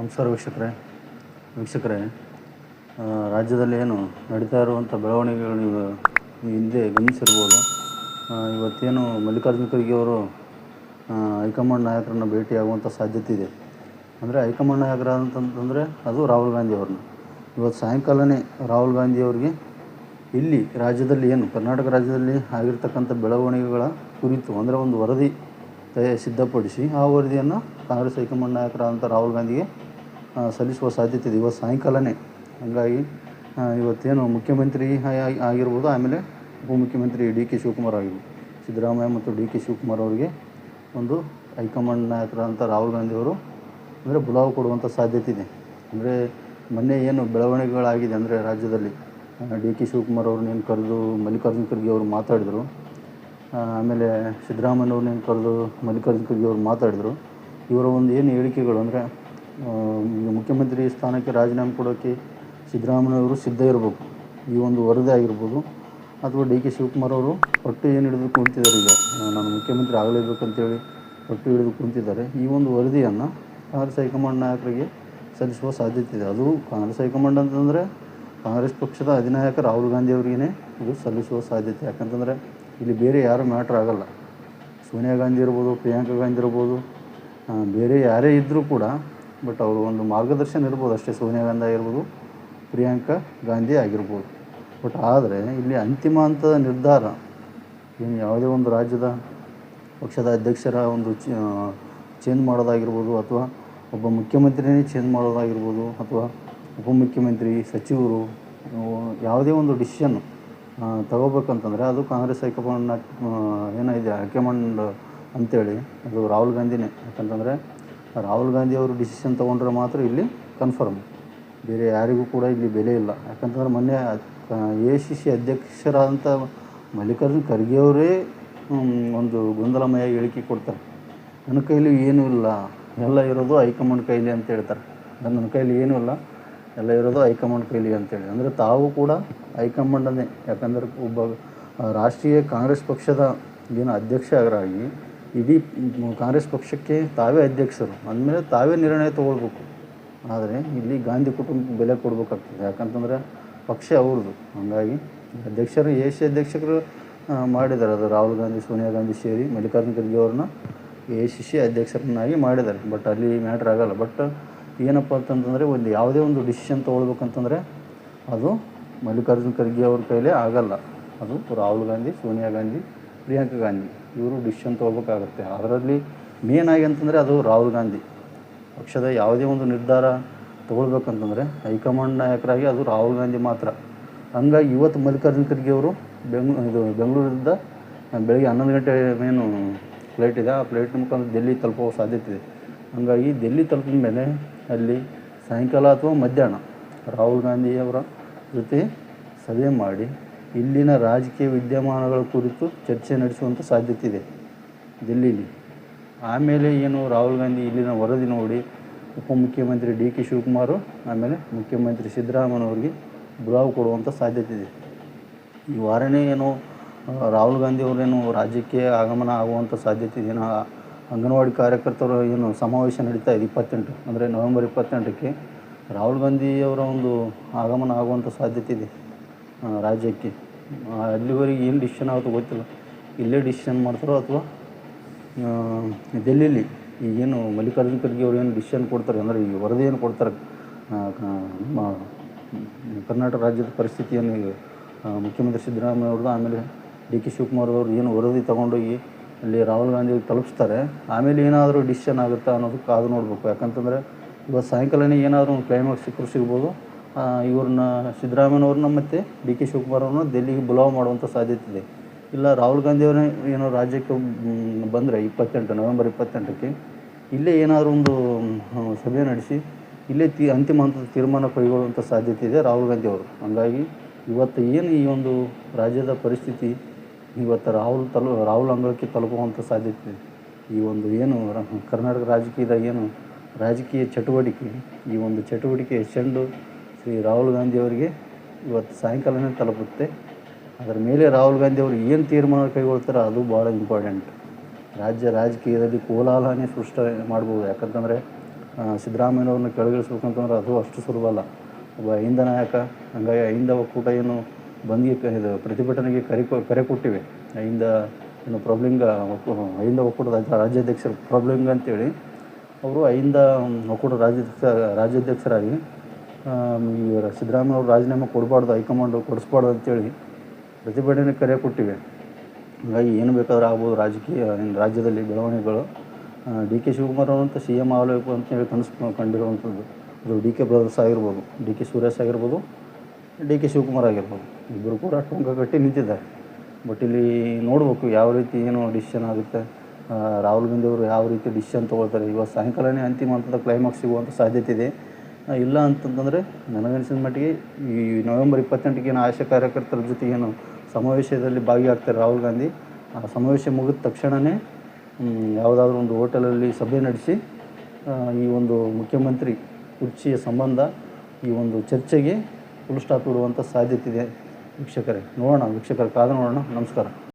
ನಮಸ್ಕಾರ ವೀಕ್ಷಕರೇ. ವೀಕ್ಷಕರೇ ರಾಜ್ಯದಲ್ಲಿ ಏನು ನಡೀತಾ ಇರುವಂಥ ಬೆಳವಣಿಗೆಗಳು ನೀವು ಹಿಂದೆ ಗಮನಿಸಿರ್ಬೋದು. ಇವತ್ತೇನು ಮಲ್ಲಿಕಾರ್ಜುನ ಖರ್ಗೆ ಅವರು ಹೈಕಮಾಂಡ್ ನಾಯಕರನ್ನ ಭೇಟಿಯಾಗುವಂಥ ಸಾಧ್ಯತೆ ಇದೆ. ಅಂದರೆ ಹೈಕಮಾಂಡ್ ನಾಯಕರು ಅಂತಂತಂದರೆ ಅದು ರಾಹುಲ್ ಗಾಂಧಿ ಅವ್ರನ್ನ. ಇವತ್ತು ಸಾಯಂಕಾಲನೇ ರಾಹುಲ್ ಗಾಂಧಿ ಅವರಿಗೆ ಇಲ್ಲಿ ರಾಜ್ಯದಲ್ಲಿ ಏನು, ಕರ್ನಾಟಕ ರಾಜ್ಯದಲ್ಲಿ ಆಗಿರ್ತಕ್ಕಂಥ ಬೆಳವಣಿಗೆಗಳ ಕುರಿತು ಅಂದರೆ ಒಂದು ವರದಿ ಸಿದ್ಧಪಡಿಸಿ ಆ ವರದಿಯನ್ನು ಕಾಂಗ್ರೆಸ್ ಹೈಕಮಾಂಡ್ ನಾಯಕರಾದಂಥ ರಾಹುಲ್ ಗಾಂಧಿಗೆ ಸಲ್ಲಿಸುವ ಸಾಧ್ಯತೆ ಇದೆ. ಇವತ್ತು ಸಾಯಂಕಾಲನೇ. ಹಾಗಾಗಿ ಇವತ್ತೇನು ಮುಖ್ಯಮಂತ್ರಿ ಆಗಿ- ಆಗಿರ್ಬೋದು, ಆಮೇಲೆ ಉಪಮುಖ್ಯಮಂತ್ರಿ ಡಿ ಕೆ ಶಿವಕುಮಾರ್ ಆಗಿರ್ಬೋದು. ಸಿದ್ದರಾಮಯ್ಯ ಮತ್ತು ಡಿ ಕೆ ಶಿವಕುಮಾರ್ ಅವರಿಗೆ ಒಂದು ಹೈಕಮಾಂಡ್ ನಾಯಕರಂಥ ರಾಹುಲ್ ಗಾಂಧಿ ಅವರು ಅಂದರೆ ಬುಲಾವು ಕೊಡುವಂಥ ಸಾಧ್ಯತೆ ಇದೆ. ಅಂದರೆ ಮೊನ್ನೆ ಏನು ಬೆಳವಣಿಗೆಗಳಾಗಿದೆ ಅಂದರೆ ರಾಜ್ಯದಲ್ಲಿ. ಡಿ ಕೆ ಶಿವಕುಮಾರ್ ಅವ್ರನ್ನೇನು ಕರೆದು, ಮಲ್ಲಿಕಾರ್ಜುನ ಖರ್ಗೆ ಅವರು ಮಾತಾಡಿದರು. ಆಮೇಲೆ ಸಿದ್ದರಾಮಯ್ಯವ್ರನ್ನೇನು ಕರೆದು ಮಲ್ಲಿಕಾರ್ಜುನ ಖರ್ಗೆ ಅವರು ಮಾತಾಡಿದರು. ಇವರ ಒಂದು ಏನು ಹೇಳಿಕೆಗಳು ಅಂದರೆ ಮುಖ್ಯಮಂತ್ರಿ ಸ್ಥಾನಕ್ಕೆ ರಾಜೀನಾಮೆ ಕೊಡೋಕ್ಕೆ ಸಿದ್ದರಾಮಯ್ಯವರು ಸಿದ್ಧ ಇರಬೇಕು. ಈ ಒಂದು ವರದಿ ಆಗಿರ್ಬೋದು. ಅಥವಾ ಡಿ ಕೆ ಶಿವಕುಮಾರ್ ಅವರು ಪಟ್ಟು ಏನು ಹಿಡಿದು ಕುಂತಿದ್ದಾರೆ ಈಗ. ನಾನು ಮುಖ್ಯಮಂತ್ರಿ ಆಗಲೇಬೇಕಂತೇಳಿ ಪಟ್ಟು ಹಿಡಿದು ಕುಂತಿದ್ದಾರೆ. ಈ ಒಂದು ವರದಿಯನ್ನು ಕಾಂಗ್ರೆಸ್ ಹೈಕಮಾಂಡ್ ನಾಯಕರಿಗೆ ಸಲ್ಲಿಸುವ ಸಾಧ್ಯತೆ ಇದೆ. ಅದು ಕಾಂಗ್ರೆಸ್ ಹೈಕಮಾಂಡ್ ಅಂತಂದರೆ ಕಾಂಗ್ರೆಸ್ ಪಕ್ಷದ ಅಧಿನಾಯಕ ರಾಹುಲ್ ಗಾಂಧಿ ಅವರಿಗೇ ಇದು ಸಲ್ಲಿಸುವ ಸಾಧ್ಯತೆ. ಯಾಕಂತಂದರೆ ಇಲ್ಲಿ ಬೇರೆ ಯಾರೂ ಮ್ಯಾಟ್ರ್ ಆಗಲ್ಲ. ಸೋನಿಯಾ ಗಾಂಧಿ ಇರ್ಬೋದು, ಪ್ರಿಯಾಂಕಾ ಗಾಂಧಿ ಇರ್ಬೋದು. ಬೇರೆ ಯಾರೇ ಇದ್ದರೂ ಕೂಡ ಬಟ್ ಅವರು ಒಂದು ಮಾರ್ಗದರ್ಶನ ಇರ್ಬೋದು, ಅಷ್ಟೇ ಸೋನಿಯಾ ಗಾಂಧಿ ಆಗಿರ್ಬೋದು, ಪ್ರಿಯಾಂಕಾ ಗಾಂಧಿ ಆಗಿರ್ಬೋದು. ಬಟ್ ಆದರೆ ಇಲ್ಲಿ ಅಂತಿಮ ಹಂತದ ನಿರ್ಧಾರ ಏನು ಯಾವುದೇ ಒಂದು ರಾಜ್ಯದ ಪಕ್ಷದ ಅಧ್ಯಕ್ಷರ ಒಂದು ಚೇಂಜ್ ಮಾಡೋದಾಗಿರ್ಬೋದು ಅಥವಾ ಒಬ್ಬ ಮುಖ್ಯಮಂತ್ರಿನೇ ಚೇಂಜ್ ಮಾಡೋದಾಗಿರ್ಬೋದು ಅಥವಾ ಉಪಮುಖ್ಯಮಂತ್ರಿ, ಸಚಿವರು ಯಾವುದೇ ಒಂದು ಡಿಸಿಷನ್ ತಗೋಬೇಕಂತಂದರೆ ಅದು ಕಾಂಗ್ರೆಸ್ ಹೈಕಮಾಂಡ್ನ ಏನಿದೆ ಹೈಕಮಾಂಡ್ ಅಂತೇಳಿ ಅದು ರಾಹುಲ್ ಗಾಂಧಿನೇ. ಯಾಕಂತಂದರೆ ರಾಹುಲ್ ಗಾಂಧಿ ಅವರು ಡಿಸಿಷನ್ ತೊಗೊಂಡ್ರೆ ಮಾತ್ರ ಇಲ್ಲಿ ಕನ್ಫರ್ಮ್ ಬೇರೆ ಯಾರಿಗೂ ಕೂಡ ಇಲ್ಲಿ ಬೆಲೆ ಇಲ್ಲ. ಯಾಕಂತಂದ್ರೆ ಮೊನ್ನೆ ಎ ಸಿ ಸಿ ಅಧ್ಯಕ್ಷರಾದಂಥ ಮಲ್ಲಿಕಾರ್ಜುನ್ ಖರ್ಗೆ ಅವರೇ ಒಂದು ಗೊಂದಲಮಯ ಹೇಳಿಕೆ ಕೊಡ್ತಾರೆ. ನನ್ನ ಕೈಲಿ ಏನೂ ಇಲ್ಲ. ಎಲ್ಲ ಇರೋದು ಹೈಕಮಾಂಡ್ ಕೈಲಿ ಅಂತ ಹೇಳ್ತಾರೆ. ನನ್ನ ಕೈಲಿ ಏನೂ ಇಲ್ಲ. ಎಲ್ಲ ಇರೋದು ಹೈಕಮಾಂಡ್ ಕೈಲಿ ಅಂತೇಳಿ ಅಂದರೆ ತಾವು ಕೂಡ ಹೈಕಮಾಂಡನ್ನೇ. ಯಾಕಂದರೆ ಒಬ್ಬ ರಾಷ್ಟ್ರೀಯ ಕಾಂಗ್ರೆಸ್ ಪಕ್ಷದ ಏನು ಅಧ್ಯಕ್ಷರಾಗಿ ಇಡೀ ಕಾಂಗ್ರೆಸ್ ಪಕ್ಷಕ್ಕೆ ತಾವೇ ಅಧ್ಯಕ್ಷರು. ಅಂದಮೇಲೆ ತಾವೇ ನಿರ್ಣಯ ತೊಗೊಳ್ಬೇಕು. ಆದರೆ ಇಲ್ಲಿ ಗಾಂಧಿ ಕುಟುಂಬಕ್ಕೆ ಬೆಲೆ ಕೊಡಬೇಕಾಗ್ತದೆ. ಯಾಕಂತಂದರೆ ಪಕ್ಷ ಅವ್ರದ್ದು. ಹಾಗಾಗಿ ಅಧ್ಯಕ್ಷರು ಎ ಸಿ ಅಧ್ಯಕ್ಷರು ಮಾಡಿದ್ದಾರೆ. ಅದು ರಾಹುಲ್ ಗಾಂಧಿ, ಸೋನಿಯಾ ಗಾಂಧಿ ಸೇರಿ ಮಲ್ಲಿಕಾರ್ಜುನ ಖರ್ಗೆ ಅವ್ರನ್ನ ಎ ಸಿ ಸಿ ಅಧ್ಯಕ್ಷರನ್ನಾಗಿ ಮಾಡಿದ್ದಾರೆ. ಬಟ್ ಅಲ್ಲಿ ಮ್ಯಾಟ್ರ್ ಆಗಲ್ಲ. ಬಟ್ ಏನಪ್ಪ ಅಂತಂತಂದರೆ ಒಂದು ಯಾವುದೇ ಒಂದು ಡಿಸಿಷನ್ ತೊಗೊಳ್ಬೇಕಂತಂದರೆ ಅದು ಮಲ್ಲಿಕಾರ್ಜುನ ಖರ್ಗೆ ಅವ್ರ ಕೈಲೇ ಆಗಲ್ಲ. ಅದು ರಾಹುಲ್ ಗಾಂಧಿ, ಸೋನಿಯಾ ಗಾಂಧಿ ಪ್ರಿಯಾಂಕಾ ಗಾಂಧಿ, ಇವರು ಡಿಸಿಷನ್ ತೊಗೋಬೇಕಾಗತ್ತೆ. ಅದರಲ್ಲಿ ಮೇನ್ ಆಗಿ ಅಂತಂದರೆ ಅದು ರಾಹುಲ್ ಗಾಂಧಿ. ಪಕ್ಷದ ಯಾವುದೇ ಒಂದು ನಿರ್ಧಾರ ತೊಗೊಳ್ಬೇಕಂತಂದರೆ ಹೈಕಮಾಂಡ್ ನಾಯಕರಾಗಿ ಅದು ರಾಹುಲ್ ಗಾಂಧಿ ಮಾತ್ರ. ಹಂಗಾಗಿ ಇವತ್ತು ಮಲ್ಲಿಕಾರ್ಜುನ ಖರ್ಗೆ ಅವರು ಬೆಂಗ್ ಇದು ಬೆಂಗಳೂರಿಂದ ಬೆಳಗ್ಗೆ ಹನ್ನೊಂದು ಗಂಟೆ ಏನು ಫ್ಲೈಟ್ ಇದೆ. ಆ ಫ್ಲೈಟ್ ಮುಖಾಂತರ ಡೆಲ್ಲಿ ತಲುಪುವ ಸಾಧ್ಯತೆ ಇದೆ. ಹಾಗಾಗಿ ಡೆಲ್ಲಿ ತಲುಪಿದ ಮೇಲೆ ಅಲ್ಲಿ ಸಾಯಂಕಾಲ ಅಥವಾ ಮಧ್ಯಾಹ್ನ ರಾಹುಲ್ ಗಾಂಧಿಯವರ ಜೊತೆ ಸಭೆ ಮಾಡಿ ಇಲ್ಲಿನ ರಾಜಕೀಯ ವಿದ್ಯಮಾನಗಳ ಕುರಿತು ಚರ್ಚೆ ನಡೆಸುವಂಥ ಸಾಧ್ಯತೆ ಇದೆ ಡೆಲ್ಲೀಲಿ ಆಮೇಲೆ ಏನು ರಾಹುಲ್ ಗಾಂಧಿ ಇಲ್ಲಿನ ವರದಿ ನೋಡಿ, ಉಪಮುಖ್ಯಮಂತ್ರಿ ಡಿ ಕೆ ಶಿವಕುಮಾರು, ಆಮೇಲೆ ಮುಖ್ಯಮಂತ್ರಿ ಸಿದ್ದರಾಮಯ್ಯನವ್ರಿಗೆ ಬುಲಾವ್ ಕೊಡುವಂಥ ಸಾಧ್ಯತೆ ಇದೆ ಈ ವಾರನೇ ಏನು, ರಾಹುಲ್ ಗಾಂಧಿ ಅವರೇನು ರಾಜ್ಯಕ್ಕೆ ಆಗಮನ ಆಗುವಂಥ ಸಾಧ್ಯತೆ ಇದೆ ಏನೋ, ಅಂಗನವಾಡಿ ಕಾರ್ಯಕರ್ತರು ಏನು ಸಮಾವೇಶ ನಡೀತಾ ಇದೆ ಇಪ್ಪತ್ತೆಂಟು, ಅಂದರೆ ನವೆಂಬರ್ ಇಪ್ಪತ್ತೆಂಟಕ್ಕೆ ರಾಹುಲ್ ಗಾಂಧಿಯವರ ಒಂದು ಆಗಮನ ಆಗುವಂಥ ಸಾಧ್ಯತೆ ಇದೆ ರಾಜ್ಯಕ್ಕೆ. ಅಲ್ಲಿವರೆಗೆ ಏನು ಡಿಸಿಷನ್ ಆಗುತ್ತೋ ಗೊತ್ತಿಲ್ಲ. ಇಲ್ಲೇ ಡಿಸಿಷನ್ ಮಾಡ್ತಾರೋ ಅಥವಾ ಡೆಲ್ಲಿಲಿ ಈಗೇನು ಮಲ್ಲಿಕಾರ್ಜುನ ಖರ್ಗೆ ಅವ್ರು ಏನು ಡಿಸಿಷನ್ ಕೊಡ್ತಾರೆ, ಅಂದರೆ ಈ ವರದಿ ಏನು ಕೊಡ್ತಾರೆ ನಮ್ಮ ಕರ್ನಾಟಕ ರಾಜ್ಯದ ಪರಿಸ್ಥಿತಿಯನ್ನು ಮುಖ್ಯಮಂತ್ರಿ ಸಿದ್ದರಾಮಯ್ಯ ಅವ್ರದ್ದು, ಆಮೇಲೆ ಡಿ ಕೆ ಶಿವಕುಮಾರ್ ಅವರು ಏನು ವರದಿ ತೊಗೊಂಡೋಗಿ ಅಲ್ಲಿ ರಾಹುಲ್ ಗಾಂಧಿ ತಲುಪಿಸ್ತಾರೆ. ಆಮೇಲೆ ಏನಾದರೂ ಡಿಸಿಷನ್ ಆಗುತ್ತಾ ಅನ್ನೋದು ಕಾದು ನೋಡಬೇಕು. ಯಾಕಂತಂದರೆ ಇವತ್ತು ಸಾಯಂಕಾಲನೇ ಏನಾದರೂ ಒಂದು ಕ್ಲೈಮ್ಯಾಕ್ಸ್ ಸಿಕ್ಕರು ಸಿಗ್ಬೋದು. ಇವ್ರನ್ನ ಸಿದ್ದರಾಮಯ್ಯನವ್ರನ್ನ ಮತ್ತು ಡಿ ಕೆ ಶಿವಕುಮಾರ್ ಅವ್ರನ್ನ ಡೆಲ್ಲಿಗೆ ಬುಲಾವ್ ಮಾಡುವಂಥ ಸಾಧ್ಯತೆ ಇದೆ. ಇಲ್ಲ, ರಾಹುಲ್ ಗಾಂಧಿ ಅವರೇ ಏನೋ ರಾಜ್ಯಕ್ಕೆ ಬಂದರೆ ಇಪ್ಪತ್ತೆಂಟು, ನವೆಂಬರ್ ಇಪ್ಪತ್ತೆಂಟಕ್ಕೆ, ಇಲ್ಲೇ ಏನಾದರೂ ಒಂದು ಸಭೆ ನಡೆಸಿ, ಇಲ್ಲೇ ತಿ, ಅಂತಿಮ ಹಂತದ ತೀರ್ಮಾನ ಕೈಗೊಳ್ಳುವಂಥ ಸಾಧ್ಯತೆ ಇದೆ ರಾಹುಲ್ ಗಾಂಧಿ ಅವರು. ಹಾಗಾಗಿ ಇವತ್ತು ಏನು ಈ ಒಂದು ರಾಜ್ಯದ ಪರಿಸ್ಥಿತಿ, ಇವತ್ತು ರಾಹುಲ್ ತಲು, ರಾಹುಲ್ ಅಂಗಳಕ್ಕೆ ತಲುಪುವಂಥ ಸಾಧ್ಯತೆ ಇದೆ. ಈ ಒಂದು ಏನು ಕರ್ನಾಟಕ ರಾಜಕೀಯದ ಏನು ರಾಜಕೀಯ ಚಟುವಟಿಕೆ, ಈ ಒಂದು ಚಟುವಟಿಕೆ ಚೆಂಡು ಶ್ರೀ ರಾಹುಲ್ ಗಾಂಧಿಯವರಿಗೆ ಇವತ್ತು ಸಾಯಂಕಾಲನೇ ತಲುಪುತ್ತೆ. ಅದರ ಮೇಲೆ ರಾಹುಲ್ ಗಾಂಧಿ ಅವರು ಏನು ತೀರ್ಮಾನ ಕೈಗೊಳ್ತಾರೋ ಅದು ಭಾಳ ಇಂಪಾರ್ಟೆಂಟ್. ರಾಜ್ಯ ರಾಜಕೀಯದಲ್ಲಿ ಕೋಲಾಹಲನೇ ಸೃಷ್ಟ ಮಾಡ್ಬೋದು. ಯಾಕಂತಂದರೆ ಸಿದ್ದರಾಮಯ್ಯವ್ರನ್ನ ಕೆಳಗಿಳಿಸ್ಬೇಕಂತಂದ್ರೆ ಅದು ಅಷ್ಟು ಸುಲಭ ಅಲ್ಲ. ಒಬ್ಬ ಅಹಿಂದ ನಾಯಕ, ಹಂಗಾಗಿ ಅಹಿಂದ ಒಕ್ಕೂಟ ಏನು ಬಂದಿಗೆ ಇದು ಪ್ರತಿಭಟನೆಗೆ ಕರೆ ಕರೆ ಕೊಟ್ಟಿವೆ. ಅಹಿಂದ ಏನು ಪ್ರೊಬ್ಲಿಂಗ ಅಹಿಂದ ಒಕ್ಕೂಟದ ರಾಜ್ಯ- ರಾಜ್ಯಾಧ್ಯಕ್ಷರು ಪ್ರೊಬ್ಲಿಂಗ್ ಅಂತೇಳಿ, ಅವರು ಅಹಿಂದ ಒಕ್ಕೂಟ ರಾಜ್ಯಾಧ್ಯಕ್ಷ, ರಾಜ್ಯಾಧ್ಯಕ್ಷರಾಗಿ ಈ ಸಿದ್ದರಾಮಯ್ಯ ಅವರು ರಾಜೀನಾಮೆ ಕೊಡಬಾರ್ದು, ಹೈಕಮಾಂಡ್ ಕೊಡಿಸ್ಬಾರ್ದು ಅಂತೇಳಿ ಪ್ರತಿಭಟನೆ ಕರೆ ಕೊಟ್ಟಿವೆ. ಹಾಗಾಗಿ ಏನು ಬೇಕಾದರೂ ಆಗ್ಬೋದು ರಾಜಕೀಯ ರಾಜ್ಯದಲ್ಲಿ ಬೆಳವಣಿಗೆಗಳು. ಡಿ ಕೆ ಶಿವಕುಮಾರ್ ಅವರಂತ ಸಿ ಎಂ ಆಗಬೇಕು ಅಂತೇಳಿ ಕನಸು ಕಂಡಿರುವಂಥದ್ದು. ಅದು ಡಿ ಕೆ ಬ್ರದರ್ಸ್ ಆಗಿರ್ಬೋದು, ಡಿ ಕೆ ಸುರೇಶ್ ಆಗಿರ್ಬೋದು, ಡಿ ಕೆ ಶಿವಕುಮಾರ್ ಆಗಿರ್ಬೋದು. ಇಬ್ಬರು ಕೂಡ ಟೊಂಕ ಕಟ್ಟಿ ನಿಂತಿದ್ದಾರೆ. ಬಟ್ ಇಲ್ಲಿ ನೋಡಬೇಕು ಯಾವ ರೀತಿ ಏನು ಡಿಸಿಷನ್ ಆಗುತ್ತೆ. ರಾಹುಲ್ ಗಾಂಧಿ ಅವರು ಯಾವ ರೀತಿ ಡಿಸಿಷನ್ ತೊಗೊಳ್ತಾರೆ. ಇವತ್ತು ಸಾಯಂಕಾಲನೇ ಅಂತಿಮ ಹಂತದ ಕ್ಲೈಮ್ಯಾಕ್ಸ್ ಸಿಗುವಂಥ ಸಾಧ್ಯತೆ ಇದೆ. ಇಲ್ಲ ಅಂತಂತಂದರೆ ನನಗನ್ಸಿದ ಮಟ್ಟಿಗೆ ಈ ನವೆಂಬರ್ ಇಪ್ಪತ್ತೆಂಟಕ್ಕೆ ಏನು ಆಶಾ ಕಾರ್ಯಕರ್ತರ ಜೊತೆಗೆ ಏನು ಸಮಾವೇಶದಲ್ಲಿ ಭಾಗಿಯಾಗ್ತಾರೆ ರಾಹುಲ್ ಗಾಂಧಿ, ಆ ಸಮಾವೇಶ ಮುಗಿದ ತಕ್ಷಣವೇ ಯಾವುದಾದ್ರೂ ಒಂದು ಹೋಟೆಲಲ್ಲಿ ಸಭೆ ನಡೆಸಿ ಈ ಒಂದು ಮುಖ್ಯಮಂತ್ರಿ ಕುರ್ಚಿಯ ಸಂಬಂಧ ಈ ಒಂದು ಚರ್ಚೆಗೆ ಫುಲ್ ಸ್ಟಾಪ್ ಇಡುವಂಥ ಸಾಧ್ಯತೆ ಇದೆ. ವೀಕ್ಷಕರೇ, ನೋಡೋಣ, ವೀಕ್ಷಕರ ಕಾದ ನೋಡೋಣ. ನಮಸ್ಕಾರ.